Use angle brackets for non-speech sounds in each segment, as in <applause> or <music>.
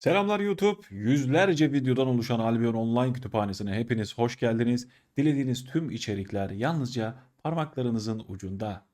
Selamlar YouTube. Yüzlerce videodan oluşan Albion Online Kütüphanesi'ne hepiniz hoş geldiniz. Dilediğiniz tüm içerikler yalnızca parmaklarınızın ucunda.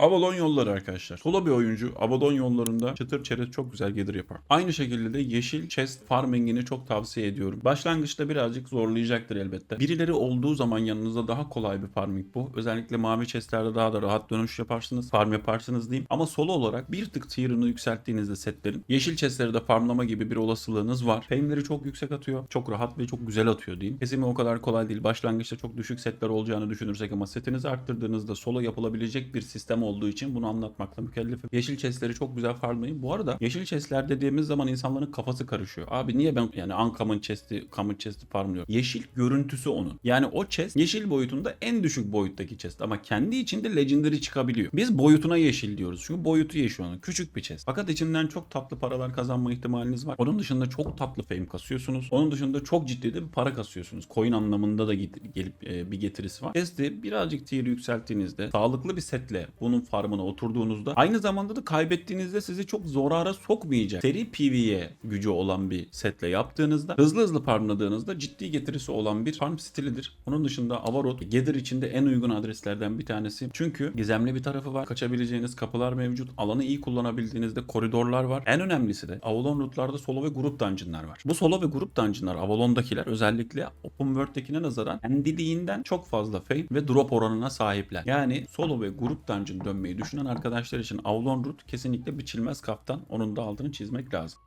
Avalon yolları arkadaşlar. Solo bir oyuncu Avalon yollarında çıtır çerez çok güzel gelir yapar. Aynı şekilde de yeşil chest farmingini çok tavsiye ediyorum. Başlangıçta birazcık zorlayacaktır elbette. Birileri olduğu zaman yanınızda daha kolay bir farming bu. Özellikle mavi chestlerde daha da rahat dönüş yaparsınız. Farm yaparsınız diyeyim. Ama solo olarak bir tık tier'ını yükselttiğinizde setlerin yeşil chestleri de farmlama gibi bir olasılığınız var. Fame'leri çok yüksek atıyor. Çok rahat ve çok güzel atıyor diyeyim. Kesimi o kadar kolay değil. Başlangıçta çok düşük setler olacağını düşünürsek ama setinizi arttırdığınızda solo yapılabilecek bir sistem olduğu için bunu anlatmakla mükellefim. Yeşil chestleri çok güzel farmlayın. Bu arada yeşil chestler dediğimiz zaman insanların kafası karışıyor. Abi niye ben yani uncommon chest'i, common chest'i farmlıyorum? Yeşil görüntüsü onun. Yani o chest yeşil boyutunda en düşük boyuttaki chest ama kendi içinde legendary çıkabiliyor. Biz boyutuna yeşil diyoruz. Çünkü boyutu yeşil onun. Küçük bir chest. Fakat içinden çok tatlı paralar kazanma ihtimaliniz var. Onun dışında çok tatlı fame kasıyorsunuz. Onun dışında çok ciddi de bir para kasıyorsunuz. Coin anlamında da gelip e, bir getirisi var. Chest'i birazcık tier yükselttiğinizde sağlıklı bir setle bunun farmına oturduğunuzda aynı zamanda da kaybettiğinizde sizi çok zorara sokmayacak seri PvE gücü olan bir setle yaptığınızda hızlı hızlı farmladığınızda ciddi getirisi olan bir farm stilidir. Onun dışında Avarot Gather içinde en uygun adreslerden bir tanesi. Çünkü gizemli bir tarafı var. Kaçabileceğiniz kapılar mevcut. Alanı iyi kullanabildiğinizde koridorlar var. En önemlisi de Avalon rootlarda solo ve grup dungeonlar var. Bu solo ve grup dungeonlar Avalon'dakiler özellikle Open World'dekine nazaran kendiliğinden çok fazla fame ve drop oranına sahipler. Yani solo ve grup dungeon dönmeyi düşünen arkadaşlar için Avalon Root kesinlikle biçilmez kaftan. Onun da altını çizmek lazım.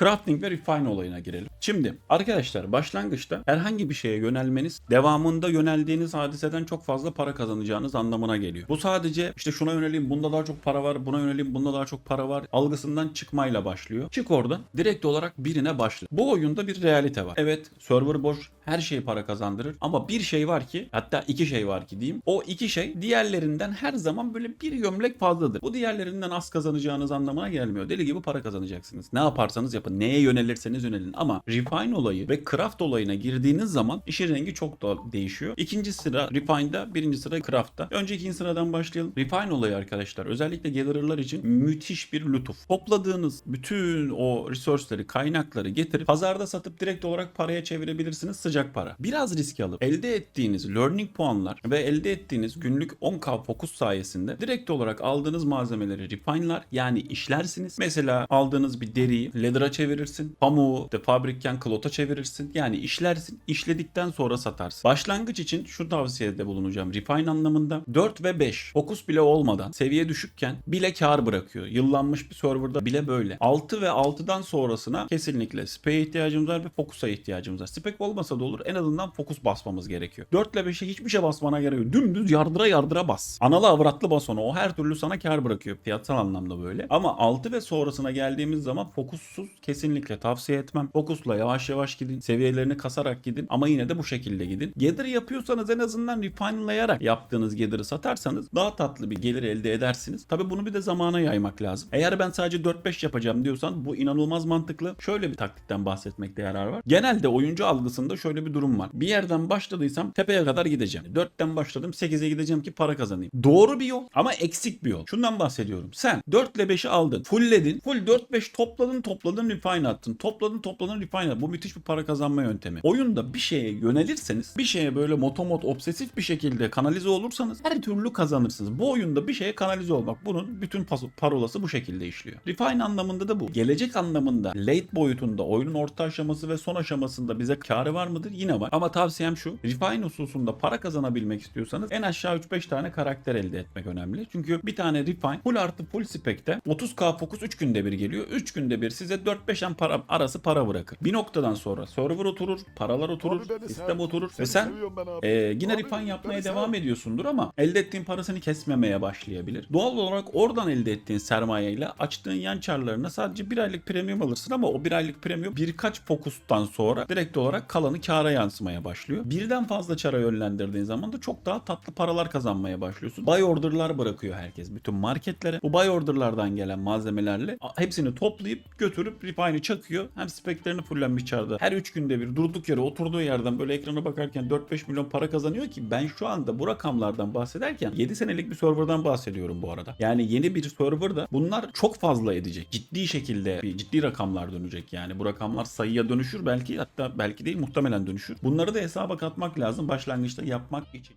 Crafting ve refine olayına girelim. Şimdi arkadaşlar başlangıçta herhangi bir şeye yönelmeniz devamında yöneldiğiniz hadiseden çok fazla para kazanacağınız anlamına geliyor. Bu sadece işte şuna yöneleyim bunda daha çok para var buna yöneleyim bunda daha çok para var algısından çıkmayla başlıyor. Çık oradan direkt olarak birine başla. Bu oyunda bir realite var. Evet server boş her şey para kazandırır ama bir şey var ki hatta iki şey var ki diyeyim. O iki şey diğerlerinden her zaman böyle bir gömlek fazladır. Bu diğerlerinden az kazanacağınız anlamına gelmiyor. Deli gibi para kazanacaksınız. Ne yaparsanız yapın. Neye yönelirseniz yönelin. Ama refine olayı ve craft olayına girdiğiniz zaman işin rengi çok da değişiyor. İkinci sıra refine'da, birinci sıra craft'ta. Önce ikinci sıradan başlayalım. Refine olayı arkadaşlar özellikle gatherer'lar için müthiş bir lütuf. Topladığınız bütün o resource'ları, kaynakları getirip pazarda satıp direkt olarak paraya çevirebilirsiniz sıcak para. Biraz risk alıp elde ettiğiniz learning puanlar ve elde ettiğiniz günlük 10k fokus sayesinde direkt olarak aldığınız malzemeleri refine'lar yani işlersiniz. Mesela aldığınız bir deriyi leather'a çevirirsin. Pamuğu de fabrikken klota çevirirsin. Yani işlersin. işledikten sonra satarsın. Başlangıç için şu tavsiyede bulunacağım. Refine anlamında 4 ve 5 fokus bile olmadan seviye düşükken bile kar bırakıyor. Yıllanmış bir serverda bile böyle. 6 ve 6'dan sonrasına kesinlikle spec'e ihtiyacımız var ve fokusa ihtiyacımız var. Spec olmasa da olur. En azından fokus basmamız gerekiyor. 4 ile 5'e hiçbir şey basmana gerek yok. Dümdüz yardıra yardıra bas. Analı avratlı bas onu. O her türlü sana kar bırakıyor. Fiyatsal anlamda böyle. Ama 6 ve sonrasına geldiğimiz zaman fokussuz kesinlikle tavsiye etmem. Fokusla yavaş yavaş gidin. Seviyelerini kasarak gidin. Ama yine de bu şekilde gidin. Gather yapıyorsanız en azından refinelayarak yaptığınız gather'ı satarsanız daha tatlı bir gelir elde edersiniz. Tabi bunu bir de zamana yaymak lazım. Eğer ben sadece 4-5 yapacağım diyorsan bu inanılmaz mantıklı. Şöyle bir taktikten bahsetmekte yarar var. Genelde oyuncu algısında şöyle bir durum var. Bir yerden başladıysam tepeye kadar gideceğim. 4'ten başladım 8'e gideceğim ki para kazanayım. Doğru bir yol ama eksik bir yol. Şundan bahsediyorum. Sen 4 ile 5'i aldın. Fullledin. Full 4-5 topladın topladın refine attın. Topladın topladın refine attın. Bu müthiş bir para kazanma yöntemi. Oyunda bir şeye yönelirseniz bir şeye böyle motomot obsesif bir şekilde kanalize olursanız her türlü kazanırsınız. Bu oyunda bir şeye kanalize olmak. Bunun bütün parolası bu şekilde işliyor. Refine anlamında da bu. Gelecek anlamında late boyutunda oyunun orta aşaması ve son aşamasında bize karı var mıdır? Yine var. Ama tavsiyem şu. Refine hususunda para kazanabilmek istiyorsanız en aşağı 3-5 tane karakter elde etmek önemli. Çünkü bir tane refine full artı full spec'te 30k fokus 3 günde bir geliyor. 3 günde bir size 4-5 en para arası para bırakır. Bir noktadan sonra server oturur, paralar oturur, Abi beni sistem sev. oturur Seni ve sen seviyorum ben abi. ee, yine Abi, refine yapmaya beni devam sev. ediyorsundur ama elde ettiğin parasını kesmemeye başlayabilir. Doğal olarak oradan elde ettiğin sermayeyle açtığın yan çarlarına sadece bir aylık premium alırsın ama o bir aylık premium birkaç fokustan sonra direkt olarak kalanı kâra yansımaya başlıyor. Birden fazla çara yönlendirdiğin zaman da çok daha tatlı paralar kazanmaya başlıyorsun. Buy order'lar bırakıyor herkes bütün marketlere. Bu buy order'lardan gelen malzemelerle a- hepsini toplayıp götürüp refine'i çakıyor. Hem speklerini fullenmiş çarda. Her 3 günde bir durduk yere oturduğu yerden böyle ekrana bakarken 4-5 milyon para kazanıyor ki ben şu anda bu rakamlardan bahsederken 7 senelik bir serverdan bahsediyorum bu arada. Yani yeni bir serverda bunlar çok fazla edecek. Ciddi şekilde bir ciddi rakamlar dönecek yani. Bu rakamlar sayıya dönüşür belki hatta belki değil muhtemelen dönüşür. Bunları da hesaba katmak lazım başlangıçta yapmak için.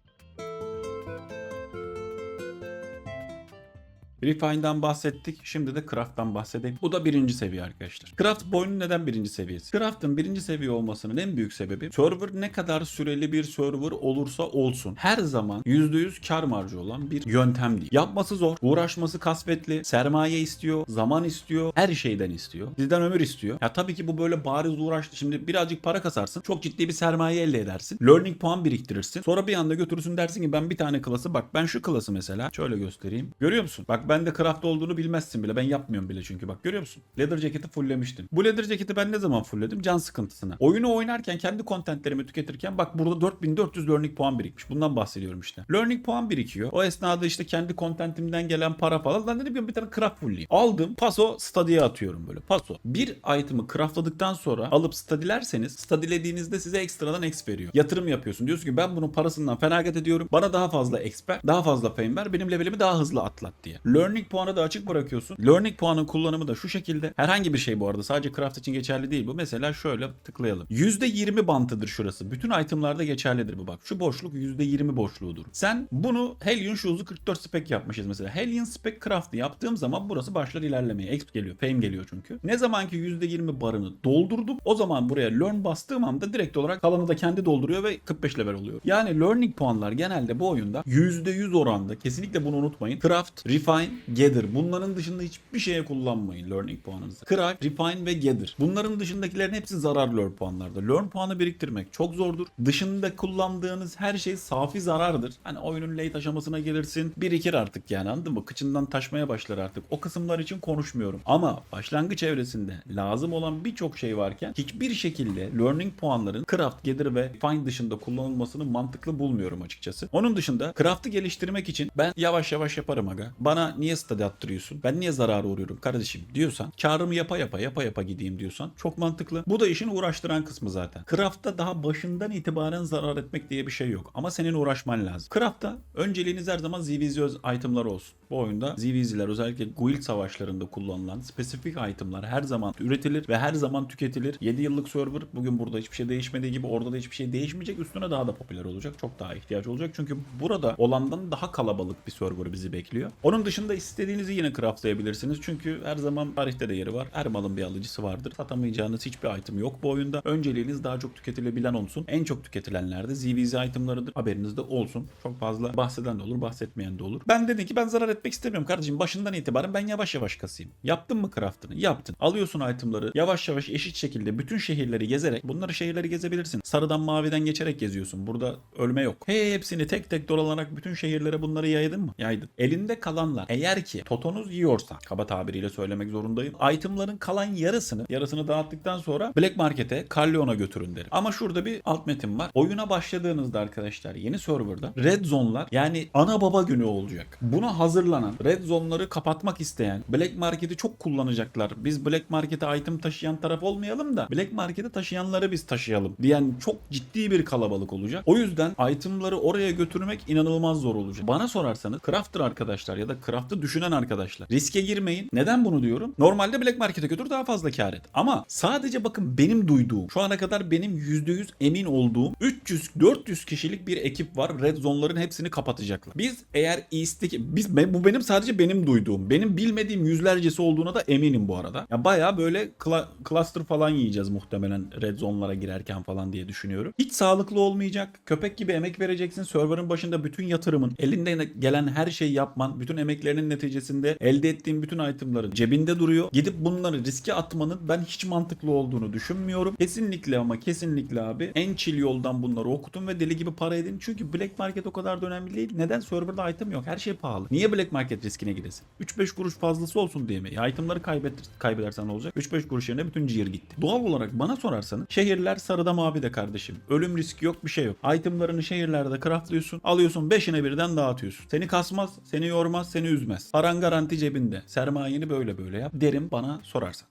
Refine'dan bahsettik. Şimdi de Craft'tan bahsedelim. Bu da birinci seviye arkadaşlar. Craft bu oyunun neden birinci seviyesi? Craft'ın birinci seviye olmasının en büyük sebebi server ne kadar süreli bir server olursa olsun her zaman %100 kar marjı olan bir yöntem değil. Yapması zor, uğraşması kasvetli, sermaye istiyor, zaman istiyor, her şeyden istiyor. Sizden ömür istiyor. Ya tabii ki bu böyle bariz uğraştı. Şimdi birazcık para kasarsın. Çok ciddi bir sermaye elde edersin. Learning puan biriktirirsin. Sonra bir anda götürürsün dersin ki ben bir tane klası bak ben şu klası mesela şöyle göstereyim. Görüyor musun? Bak bende craft olduğunu bilmezsin bile. Ben yapmıyorum bile çünkü bak görüyor musun? Leather ceketi fulllemiştin. Bu leather ceketi ben ne zaman fullledim? Can sıkıntısına. Oyunu oynarken kendi kontentlerimi tüketirken bak burada 4400 learning puan birikmiş. Bundan bahsediyorum işte. Learning puan birikiyor. O esnada işte kendi kontentimden gelen para falan. Lan dedim bir tane craft fullleyeyim. Aldım. Paso stadyeye atıyorum böyle. Paso. Bir item'ı craftladıktan sonra alıp stadilerseniz stadilediğinizde size ekstradan exp veriyor. Yatırım yapıyorsun. Diyorsun ki ben bunun parasından feragat ediyorum. Bana daha fazla exp daha fazla fame ver. Benim levelimi daha hızlı atlat diye. Learning puanı da açık bırakıyorsun. Learning puanın kullanımı da şu şekilde. Herhangi bir şey bu arada. Sadece craft için geçerli değil bu. Mesela şöyle tıklayalım. %20 bantıdır şurası. Bütün itemlarda geçerlidir bu bak. Şu boşluk %20 boşluğudur. Sen bunu Hellion Shoes'u 44 spec yapmışız mesela. Hellion spec craft'ı yaptığım zaman burası başlar ilerlemeye. Exp geliyor. Fame geliyor çünkü. Ne zamanki %20 barını doldurdum. O zaman buraya learn bastığım anda direkt olarak kalanı da kendi dolduruyor ve 45 level oluyor. Yani learning puanlar genelde bu oyunda %100 oranda. Kesinlikle bunu unutmayın. Craft, refine, gather. Bunların dışında hiçbir şeye kullanmayın learning puanınızı. Craft, refine ve gather. Bunların dışındakilerin hepsi zarar learn puanlarda. Learn puanı biriktirmek çok zordur. Dışında kullandığınız her şey safi zarardır. Hani oyunun late aşamasına gelirsin. Birikir artık yani anladın mı? Kıçından taşmaya başlar artık. O kısımlar için konuşmuyorum. Ama başlangıç evresinde lazım olan birçok şey varken hiçbir şekilde learning puanların craft, gather ve refine dışında kullanılmasını mantıklı bulmuyorum açıkçası. Onun dışında craft'ı geliştirmek için ben yavaş yavaş yaparım aga. Bana niye study attırıyorsun? Ben niye zarara uğruyorum kardeşim diyorsan, karımı yapa yapa yapa yapa gideyim diyorsan çok mantıklı. Bu da işin uğraştıran kısmı zaten. Craft'ta daha başından itibaren zarar etmek diye bir şey yok. Ama senin uğraşman lazım. Craft'ta önceliğiniz her zaman ZVZ itemlar olsun. Bu oyunda ZVZ'ler özellikle guild savaşlarında kullanılan spesifik itemlar her zaman üretilir ve her zaman tüketilir. 7 yıllık server bugün burada hiçbir şey değişmediği gibi orada da hiçbir şey değişmeyecek. Üstüne daha da popüler olacak. Çok daha ihtiyaç olacak. Çünkü burada olandan daha kalabalık bir server bizi bekliyor. Onun dışında istediğinizi yine craftlayabilirsiniz. Çünkü her zaman tarihte de yeri var. Her malın bir alıcısı vardır. Satamayacağınız hiçbir item yok bu oyunda. Önceliğiniz daha çok tüketilebilen olsun. En çok tüketilenler de ZVZ itemlarıdır. Haberiniz de olsun. Çok fazla bahseden de olur, bahsetmeyen de olur. Ben dedim ki ben zarar etmek istemiyorum kardeşim. Başından itibaren ben yavaş yavaş kasayım. Yaptın mı craftını? Yaptın. Alıyorsun itemları. Yavaş yavaş eşit şekilde bütün şehirleri gezerek bunları şehirleri gezebilirsin. Sarıdan maviden geçerek geziyorsun. Burada ölme yok. Hepsini tek tek dolanarak bütün şehirlere bunları yaydın mı? Yaydın. Elinde kalanlar eğer ki totonuz yiyorsa kaba tabiriyle söylemek zorundayım. Itemların kalan yarısını yarısını dağıttıktan sonra Black Market'e Carleon'a götürün derim. Ama şurada bir alt metin var. Oyuna başladığınızda arkadaşlar yeni serverda Red Zone'lar yani ana baba günü olacak. Buna hazırlanan Red Zone'ları kapatmak isteyen Black Market'i çok kullanacaklar. Biz Black Market'e item taşıyan taraf olmayalım da Black Market'e taşıyanları biz taşıyalım diyen çok ciddi bir kalabalık olacak. O yüzden itemları oraya götürmek inanılmaz zor olacak. Bana sorarsanız crafter arkadaşlar ya da craft'ı düşünen arkadaşlar riske girmeyin. Neden bunu diyorum? Normalde Black Market'e götür daha fazla kar et. Ama sadece bakın benim duyduğum, şu ana kadar benim %100 emin olduğum 300-400 kişilik bir ekip var. Red Zone'ların hepsini kapatacaklar. Biz eğer East'teki, biz, bu benim sadece benim duyduğum. Benim bilmediğim yüzlercesi olduğuna da eminim bu arada. Ya bayağı böyle kla- cluster falan yiyeceğiz muhtemelen Red Zone'lara girerken falan diye düşünüyorum. Hiç sağlıklı olmayacak. Köpek gibi emek vereceksin. Server'ın başında bütün yatırımın, elinden gelen her şeyi yapman, bütün emeklerinin neticesinde elde ettiğin bütün itemların cebinde duruyor. Gidip bunları riske atmanın ben hiç mantıklı olduğunu düşünmüyorum. Kesinlikle ama kesinlikle abi en chill yoldan bunları okutun ve deli gibi para edin. Çünkü Black Market o kadar da önemli değil. Neden? Server'da item yok. Her şey pahalı. Niye Black market riskine giresin. 3-5 kuruş fazlası olsun diye mi? Ya itemları kaybet, kaybedersen ne olacak? 3-5 kuruş yerine bütün cihir gitti. Doğal olarak bana sorarsanız şehirler sarıda mavi de kardeşim. Ölüm riski yok bir şey yok. Itemlarını şehirlerde craftlıyorsun. Alıyorsun 5'ine birden dağıtıyorsun. Seni kasmaz, seni yormaz, seni üzmez. Paran garanti cebinde. Sermayeni böyle böyle yap derim bana sorarsan.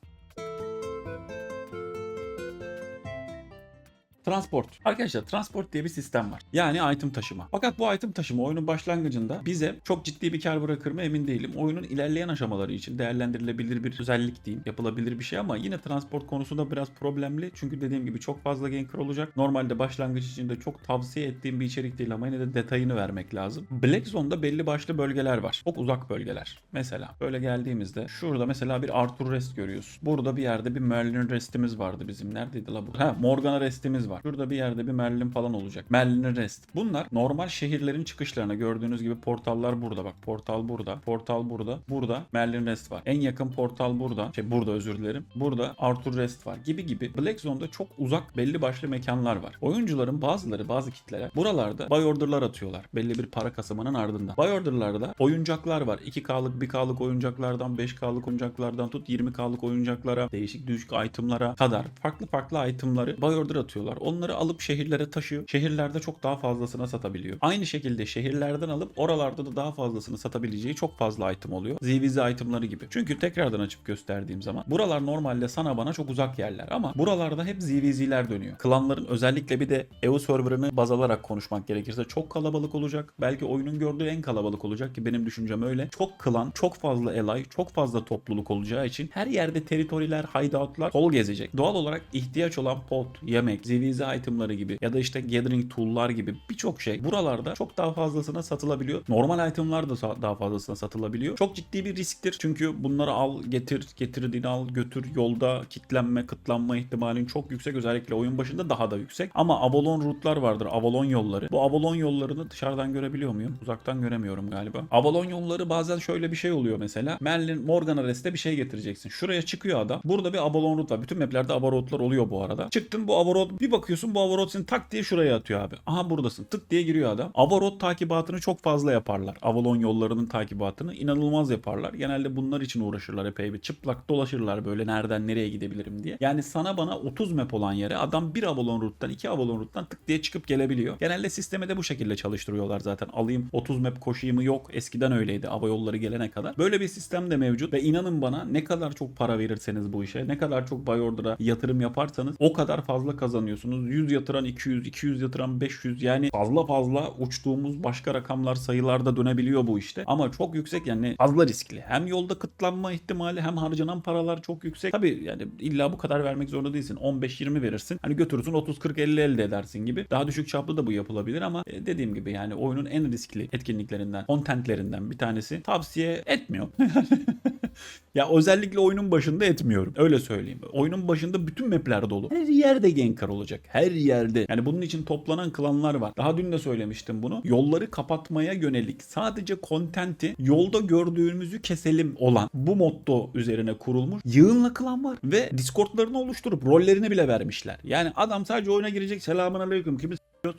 Transport. Arkadaşlar transport diye bir sistem var. Yani item taşıma. Fakat bu item taşıma oyunun başlangıcında bize çok ciddi bir kar bırakır mı emin değilim. Oyunun ilerleyen aşamaları için değerlendirilebilir bir özellik diyeyim. Yapılabilir bir şey ama yine transport konusunda biraz problemli. Çünkü dediğim gibi çok fazla ganker olacak. Normalde başlangıç için de çok tavsiye ettiğim bir içerik değil ama yine de detayını vermek lazım. Black Zone'da belli başlı bölgeler var. Çok uzak bölgeler. Mesela böyle geldiğimizde şurada mesela bir Arthur Rest görüyorsun. Burada bir yerde bir Merlin Rest'imiz vardı bizim. Neredeydi la bu? Ha Morgana Rest'imiz var. Şurada bir yerde bir Merlin falan olacak. Merlin Rest. Bunlar normal şehirlerin çıkışlarına gördüğünüz gibi portallar burada bak. Portal burada. Portal burada. Burada Merlin Rest var. En yakın portal burada. Şey burada özür dilerim. Burada Arthur Rest var. Gibi gibi. Black Zone'da çok uzak belli başlı mekanlar var. Oyuncuların bazıları bazı kitleler buralarda buy order'lar atıyorlar. Belli bir para kasımının ardından. Buy order'larda oyuncaklar var. 2K'lık 1K'lık oyuncaklardan 5K'lık oyuncaklardan tut 20K'lık oyuncaklara değişik düşük itemlara kadar farklı farklı itemları buy order atıyorlar. Onları alıp şehirlere taşıyor. Şehirlerde çok daha fazlasına satabiliyor. Aynı şekilde şehirlerden alıp oralarda da daha fazlasını satabileceği çok fazla item oluyor. ZVZ itemları gibi. Çünkü tekrardan açıp gösterdiğim zaman buralar normalde sana bana çok uzak yerler ama buralarda hep ZVZ'ler dönüyor. Klanların özellikle bir de EU serverını baz alarak konuşmak gerekirse çok kalabalık olacak. Belki oyunun gördüğü en kalabalık olacak ki benim düşüncem öyle. Çok klan, çok fazla ally, çok fazla topluluk olacağı için her yerde teritoriler, hideoutlar kol gezecek. Doğal olarak ihtiyaç olan pot, yemek, ZVZ itemları gibi ya da işte gathering tool'lar gibi birçok şey buralarda çok daha fazlasına satılabiliyor. Normal itemlar da daha fazlasına satılabiliyor. Çok ciddi bir risktir. Çünkü bunları al, getir, getirdiğini al, götür. Yolda kitlenme, kıtlanma ihtimalin çok yüksek. Özellikle oyun başında daha da yüksek. Ama Avalon rootlar vardır. Avalon yolları. Bu Avalon yollarını dışarıdan görebiliyor muyum? Uzaktan göremiyorum galiba. Avalon yolları bazen şöyle bir şey oluyor mesela. Merlin Morgana Rest'e bir şey getireceksin. Şuraya çıkıyor adam. Burada bir Avalon root var. Bütün maplerde Avarotlar oluyor bu arada. Çıktın bu Avarot bir bakıyorsun bu Avarot seni tak diye şuraya atıyor abi. Aha buradasın. Tık diye giriyor adam. Avarot takibatını çok fazla yaparlar. Avalon yollarının takibatını inanılmaz yaparlar. Genelde bunlar için uğraşırlar epey bir. Çıplak dolaşırlar böyle nereden nereye gidebilirim diye. Yani sana bana 30 map olan yere adam bir Avalon Route'dan iki Avalon Route'dan tık diye çıkıp gelebiliyor. Genelde sistemi de bu şekilde çalıştırıyorlar zaten. Alayım 30 map koşayım yok. Eskiden öyleydi hava yolları gelene kadar. Böyle bir sistem de mevcut ve inanın bana ne kadar çok para verirseniz bu işe, ne kadar çok buy order'a yatırım yaparsanız o kadar fazla kazanıyorsunuz. 100 yatıran 200, 200 yatıran 500 yani fazla fazla uçtuğumuz başka rakamlar sayılarda dönebiliyor bu işte. Ama çok yüksek yani fazla riskli. Hem yolda kıtlanma ihtimali hem harcanan paralar çok yüksek. Tabii yani illa bu kadar vermek zorunda değilsin. 15-20 verirsin. Hani götürürsün 30-40-50 elde edersin gibi. Daha düşük çaplı da bu yapılabilir ama e, dediğim gibi yani oyunun en riskli etkinliklerinden, contentlerinden bir tanesi. Tavsiye etmiyor. <laughs> <laughs> Ya özellikle oyunun başında etmiyorum. Öyle söyleyeyim. Oyunun başında bütün mapler dolu. Her yerde Genkar olacak. Her yerde. Yani bunun için toplanan klanlar var. Daha dün de söylemiştim bunu. Yolları kapatmaya yönelik sadece kontenti yolda gördüğümüzü keselim olan bu motto üzerine kurulmuş yığınla klan var. Ve Discord'larını oluşturup rollerini bile vermişler. Yani adam sadece oyuna girecek. Selamun aleyküm. Kimi?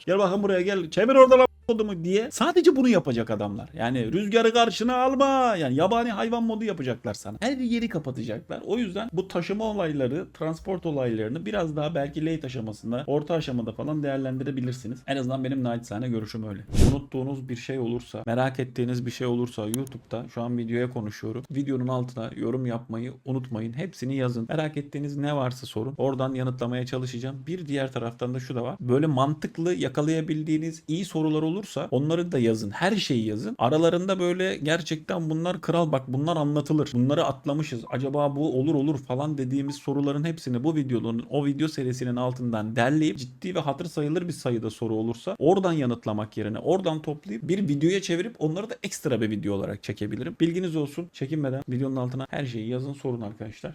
Gel bakın buraya gel. Çevir orada lan mu diye sadece bunu yapacak adamlar. Yani rüzgarı karşına alma. Yani yabani hayvan modu yapacaklar sana. Her yeri kapatacaklar. O yüzden bu taşıma olayları, transport olaylarını biraz daha belki late aşamasında, orta aşamada falan değerlendirebilirsiniz. En azından benim naçizane görüşüm öyle. Unuttuğunuz bir şey olursa, merak ettiğiniz bir şey olursa YouTube'da şu an videoya konuşuyorum. Videonun altına yorum yapmayı unutmayın. Hepsini yazın. Merak ettiğiniz ne varsa sorun. Oradan yanıtlamaya çalışacağım. Bir diğer taraftan da şu da var. Böyle mantıklı yakalayabildiğiniz iyi sorular olursa onları da yazın. Her şeyi yazın. Aralarında böyle gerçekten bunlar kral bak bunlar anlatılır. Bunları atlamışız. Acaba bu olur olur falan dediğimiz soruların hepsini bu videonun o video serisinin altından derleyip ciddi ve hatır sayılır bir sayıda soru olursa oradan yanıtlamak yerine oradan toplayıp bir videoya çevirip onları da ekstra bir video olarak çekebilirim. Bilginiz olsun. Çekinmeden videonun altına her şeyi yazın sorun arkadaşlar.